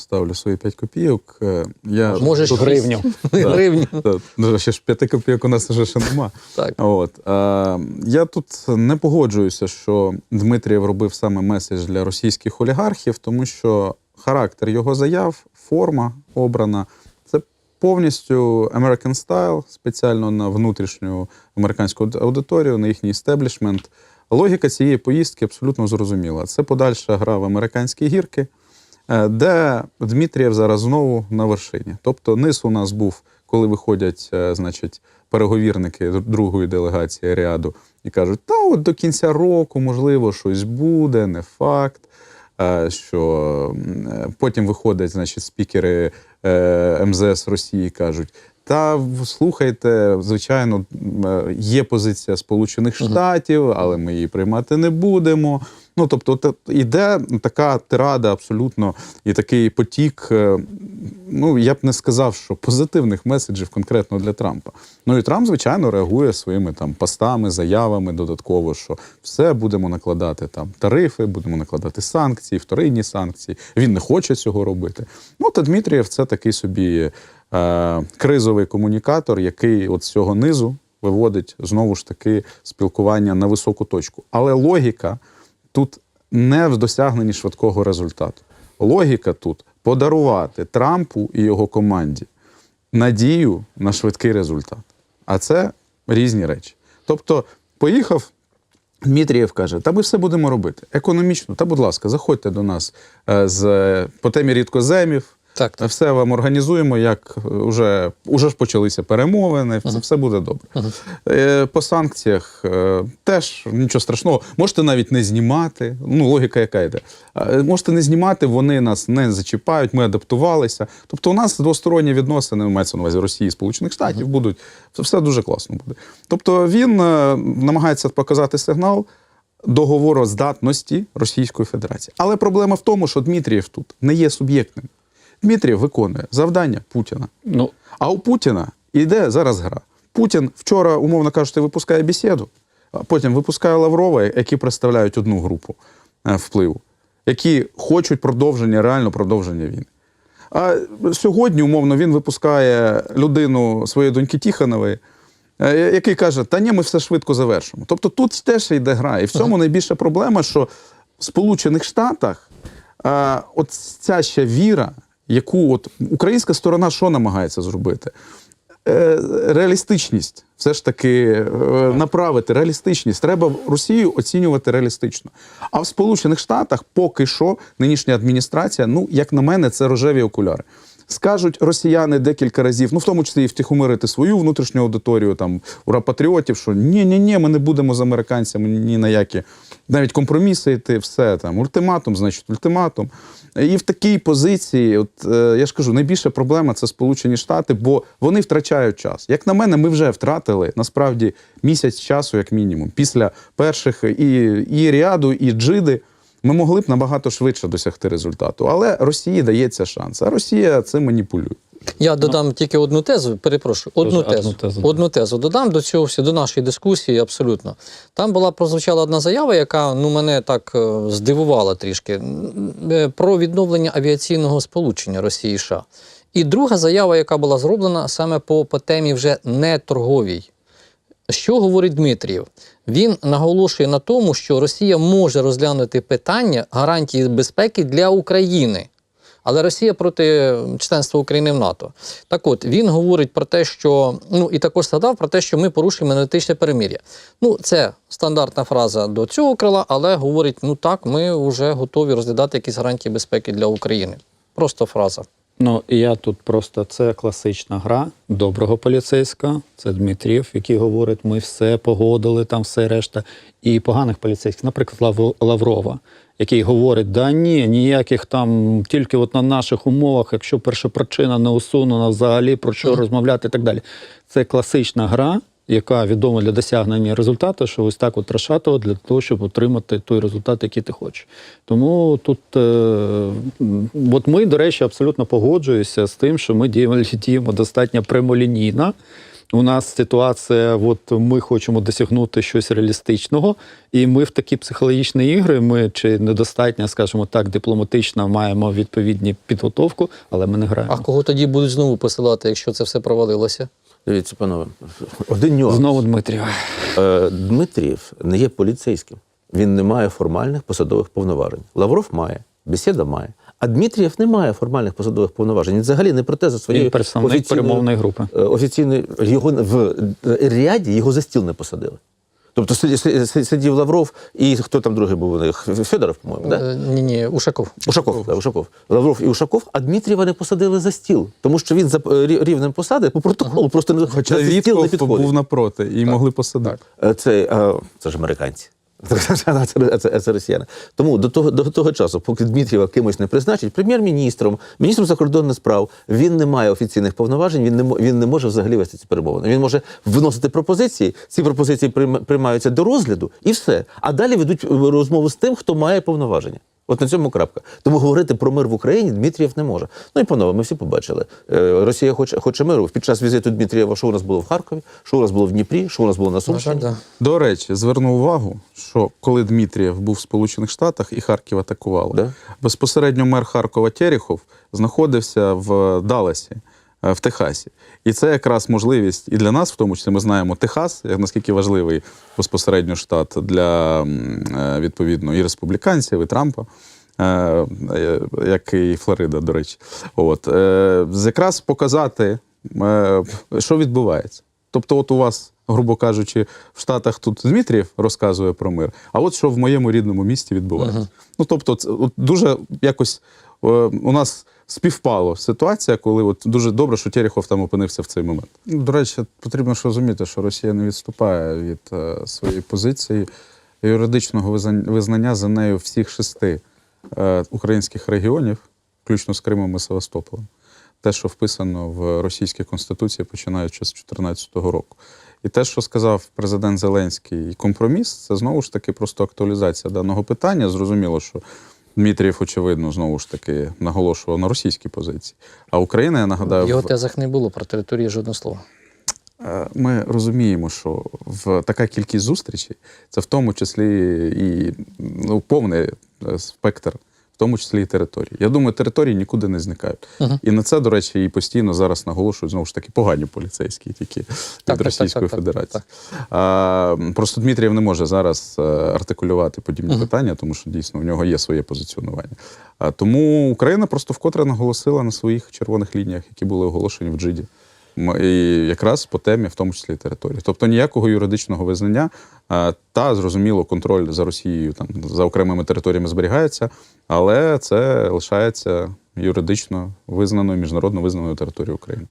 вставлю свої 5 копійок. Е, Я Можеш тут- гривню. Гривню. Та, ну, ще ж 5 копійок у нас вже ще нема. Так. От, е, я тут не погоджуюся, що Дмитрієв робив саме меседж для російських олігархів, тому що характер його заяв, форма обрана повністю American Style, спеціально на внутрішню американську аудиторію, на їхній істеблішмент. Логіка цієї поїздки абсолютно зрозуміла. Це подальша гра в американські гірки, де Дмитрієв зараз знову на вершині. Тобто низ у нас був, коли виходять, е, значить, переговірники другої делегації ряду і кажуть, та от до кінця року, можливо, щось буде, не факт. Е, Що е, потім виходять, значить, спікери е, МЗС Росії кажуть: та слухайте, звичайно, е, є позиція Сполучених Штатів, але ми її приймати не будемо. Ну, тобто, іде така тирада абсолютно і такий потік. е, Ну, я б не сказав, що позитивних меседжів конкретно для Трампа. Ну і Трамп, звичайно, реагує своїми там постами, заявами додатково, що все будемо накладати там тарифи, будемо накладати санкції, вторинні санкції. Він не хоче цього робити. Ну, та Дмитрієв це такий собі е, кризовий комунікатор, який от з цього низу виводить знову ж таки спілкування на високу точку. Але логіка тут не в досягненні швидкого результату. Логіка тут подарувати Трампу і його команді надію на швидкий результат. А це різні речі. Тобто, поїхав. Дмитрієв каже, та ми все будемо робити економічно. Та, будь ласка, заходьте до нас е, з по темі рідкоземів. Так, так. Все вам організуємо, як вже, уже ж почалися перемовини, все, все буде добре. Е, По санкціях е, теж нічого страшного. Можете навіть не знімати. Ну, логіка яка йде. Е, Можете не знімати, вони нас не зачіпають, ми адаптувалися. Тобто, у нас двосторонні відносини, мається на увазі Росії і Сполучених Штатів, будуть все дуже класно буде. Тобто він е, намагається показати сигнал договороздатності Російської Федерації. Але проблема в тому, що Дмитрієв тут не є суб'єктним. Дмитрієв виконує завдання Путіна. Ну, А у Путіна йде зараз гра. Путін вчора, умовно кажучи, випускає бесіду, а потім випускає Лаврова, які представляють одну групу е, впливу, які хочуть продовження, реально продовження війни. А сьогодні, умовно, він випускає людину своєї доньки Тіханової, е, який каже: Та ні, ми все швидко завершимо. Тобто тут теж йде гра. І в цьому найбільша проблема, що в Сполучених Штатах е, от ця ще віра, яку от українська сторона що намагається зробити? Е, реалістичність все ж таки е, направити реалістичність. Треба Росію оцінювати реалістично. А в Сполучених Штатах поки що нинішня адміністрація, ну як на мене, це рожеві окуляри. Скажуть росіяни декілька разів, ну в тому числі і втихомирити свою внутрішню аудиторію, там ура патріотів, що ні, ні, ні, ми не будемо з американцями ні на які навіть компроміси йти, все там ультиматум, значить ультиматум. І в такій позиції, от е, я ж кажу, найбільша проблема це Сполучені Штати, бо вони втрачають час. Як на мене, ми вже втратили насправді місяць часу, як мінімум, після перших і, і ряду, і джиди. Ми могли б набагато швидше досягти результату, але Росії дається шанс. А Росія це маніпулює. Я додам тільки одну тезу, перепрошую, одну тезу. одну тезу, Одну тезу додам до цього всього, до нашої дискусії абсолютно. Там була прозвучала одна заява, яка ну, мене так е, здивувала трішки е, про відновлення авіаційного сполучення Росії і США. І друга заява, яка була зроблена саме по, по темі вже не торговій. Що говорить Дмитрієв? Він наголошує на тому, що Росія може розглянути питання гарантії безпеки для України. Але Росія проти членства України в НАТО. Так от він говорить про те, що ну і також згадав про те, що ми порушуємо енергетичне перемир'я. Ну, це стандартна фраза до цього крила, але говорить: ну так, ми вже готові розглядати якісь гарантії безпеки для України. Просто фраза. Ну і я тут просто це класична гра доброго поліцейського. Це Дмитрів, який говорить, ми все погодили, там все решта. І поганих поліцейських, наприклад, Лав- Лаврова, який говорить: да ні, ніяких там, тільки от на наших умовах, якщо перша причина не усунена взагалі, про що розмовляти і так далі. Це класична гра. Яка відома для досягнення результату, що ось так от розшатувати для того, щоб отримати той результат, який ти хочеш. Тому тут, е, от ми, до речі, абсолютно погоджуюся з тим, що ми діємо достатньо прямолінійно. у нас ситуація, от ми хочемо досягнути щось реалістичного, і ми в такі психологічні ігри, ми чи недостатньо, скажімо так, дипломатично маємо відповідні підготовку, але ми не граємо. А кого тоді будуть знову посилати, якщо це все провалилося? Дивіться, панове, один нюанс. Знову Дмитрів. Е, Дмитрієв не є поліцейським. Він не має формальних посадових повноважень. Лавров має, бесіда має. А Дмитрієв не має формальних посадових повноважень. Він взагалі не проте за своєю представник перемовної групи. е, офіційної його в ряді його за стіл не посадили. Тобто сиді- си- си- сидів Лавров і хто там другий був у них? Федоров, по-моєму, да? Е, Ні, ні, Ушаков. Ушаков, да, Ушаков. Лавров і Ушаков, а Дмитрієва не посадили за стіл, тому що він за е, рівнем посади по протоколу просто не Хоча на стіл не підходить. був напроти і могли посадити. Е, Це, це ж американці. Це, росіяни. Тому до того, до того часу, поки Дмитрієва кимось не призначить, прем'єр-міністром, міністром закордонних справ, він не має офіційних повноважень, він не, він не може взагалі вести ці перемовини. Він може вносити пропозиції, ці пропозиції прийма- приймаються до розгляду і все. А далі ведуть розмову з тим, хто має повноваження. От на цьому крапка. Тому говорити про мир в Україні Дмитрієв не може. Ну і панове, ми всі побачили. Е, Росія хоче, хоче миру. Під час візиту Дмитрієва, що у нас було в Харкові, що у нас було в Дніпрі, що у нас було на Сумщині. да. До речі, зверну увагу, що коли Дмитрієв був в Сполучених Штатах і Харків атакували, Да. безпосередньо мер Харкова Терехов знаходився в Далласі, е, в Техасі. І це якраз можливість і для нас, в тому числі, ми знаємо Техас, як наскільки важливий безпосередньо штат для е, відповідно і республіканців, і Трампа. е, е, Як і Флорида, до речі, от е, якраз показати, е, що відбувається. Тобто, от у вас, грубо кажучи, в Штатах тут Дмитрієв розказує про мир, а от що в моєму рідному місті відбувається. Ну тобто, це от дуже якось е, у нас співпало ситуація, коли от дуже добре, що Терехов там опинився в цей момент. До речі, потрібно ж розуміти, що Росія не відступає від е, своєї позиції юридичного визна- визнання за нею всіх шести е, українських регіонів, включно з Кримом і Севастополем те, що вписано в російській конституції, починаючи з 2014 року. І те, що сказав президент Зеленський, і компроміс, це знову ж таки просто актуалізація даного питання. Зрозуміло, що Дмитрієв, очевидно, знову ж таки наголошував на російській позиції. А Україна, я нагадаю, В його тезах не було про території жодного слова. Е, Ми розуміємо, що в така кількість зустрічей це в тому числі і ну, повний е, спектр, тому числі і території. Я думаю, території нікуди не зникають. Мгм. І на це, до речі, і постійно зараз наголошують знову ж таки погані поліцейські, тільки від так, Російської так, так, Федерації. А, просто Дмитрієв не може зараз е, артикулювати подібні Мгм. питання, тому що дійсно в нього є своє позиціонування. А, тому Україна просто вкотре наголосила на своїх червоних лініях, які були оголошені в Джиді. І якраз по темі, в тому числі території. Тобто ніякого юридичного визнання, та зрозуміло, контроль за Росією там за окремими територіями зберігається, але це лишається юридично визнаною, міжнародно визнаною територією України.